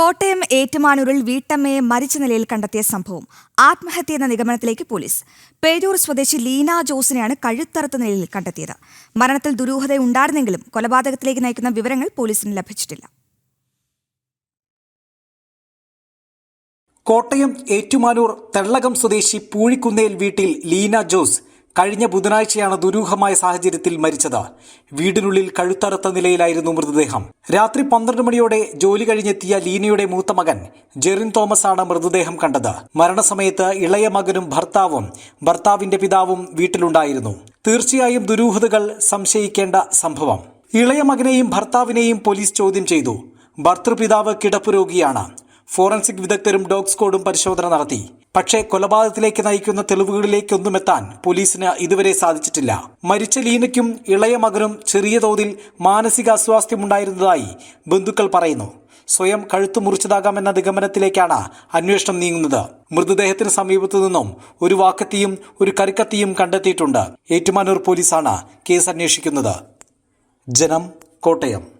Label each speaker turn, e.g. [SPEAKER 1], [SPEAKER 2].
[SPEAKER 1] കോട്ടയം ഏറ്റുമാനൂരിൽ വീട്ടമ്മയെ മരിച്ച നിലയിൽ കണ്ടെത്തിയ സംഭവം. ആത്മഹത്യ എന്ന നിഗമനത്തിലേക്ക് പോലീസ്. പേരൂർ സ്വദേശി ലീന ജോസിനെയാണ് കഴുത്തറുത്ത നിലയിൽ കണ്ടെത്തിയത്. മരണത്തിൽ ദുരൂഹതയുണ്ടായിരുന്നെങ്കിലും കൊലപാതകത്തിലേക്ക് നയിക്കുന്ന വിവരങ്ങൾ പോലീസിന് ലഭിച്ചിട്ടില്ല.
[SPEAKER 2] കോട്ടയം ഏറ്റുമാനൂർ തെള്ളകം സ്വദേശി പൂഴിക്കുന്നേൽ വീട്ടിൽ ലീന ജോസ് കഴിഞ്ഞ ബുധനാഴ്ചയാണ് ദുരൂഹമായ സാഹചര്യത്തിൽ മരിച്ചത്. വീടിനുള്ളിൽ കഴുത്തറുത്ത നിലയിലായിരുന്നു മൃതദേഹം. രാത്രി പന്ത്രണ്ട് മണിയോടെ ജോലി കഴിഞ്ഞെത്തിയ ലീനയുടെ മൂത്ത മകൻ ജെറിൻ തോമസ് ആണ് മൃതദേഹം കണ്ടത്. മരണസമയത്ത് ഇളയ മകനും ഭർത്താവും ഭർത്താവിന്റെ പിതാവും വീട്ടിലുണ്ടായിരുന്നു. തീർച്ചയായും ദുരൂഹതകൾ സംശയിക്കേണ്ട സംഭവം. ഇളയ മകനെയും ഭർത്താവിനെയും പോലീസ് ചോദ്യം ചെയ്തു. ഭർത്തൃപിതാവ് കിടപ്പ് രോഗിയാണ്. ഫോറൻസിക് വിദഗ്ധരും ഡോഗ് സ്ക്വാഡും പരിശോധന നടത്തി. പക്ഷേ കൊലപാതകത്തിലേക്ക് നയിക്കുന്ന തെളിവുകളിലേക്കൊന്നും എത്താൻ പോലീസിന് ഇതുവരെ സാധിച്ചിട്ടില്ല. മരിച്ച ലീനയ്ക്കും ഇളയ മകനും ചെറിയ തോതിൽ മാനസിക അസ്വാസ്ഥ്യമുണ്ടായിരുന്നതായി ബന്ധുക്കൾ പറയുന്നു. സ്വയം കഴുത്തു മുറിച്ചതാകാമെന്ന നിഗമനത്തിലേക്കാണ് അന്വേഷണം നീങ്ങുന്നത്. മൃതദേഹത്തിന് സമീപത്തു നിന്നും ഒരു വാക്കത്തിയും ഒരു കരിക്കത്തിയും കണ്ടെത്തിയിട്ടുണ്ട്. ഏറ്റുമാനൂർ പോലീസാണ് കേസ് അന്വേഷിക്കുന്നത്. ജനം കോട്ടയം.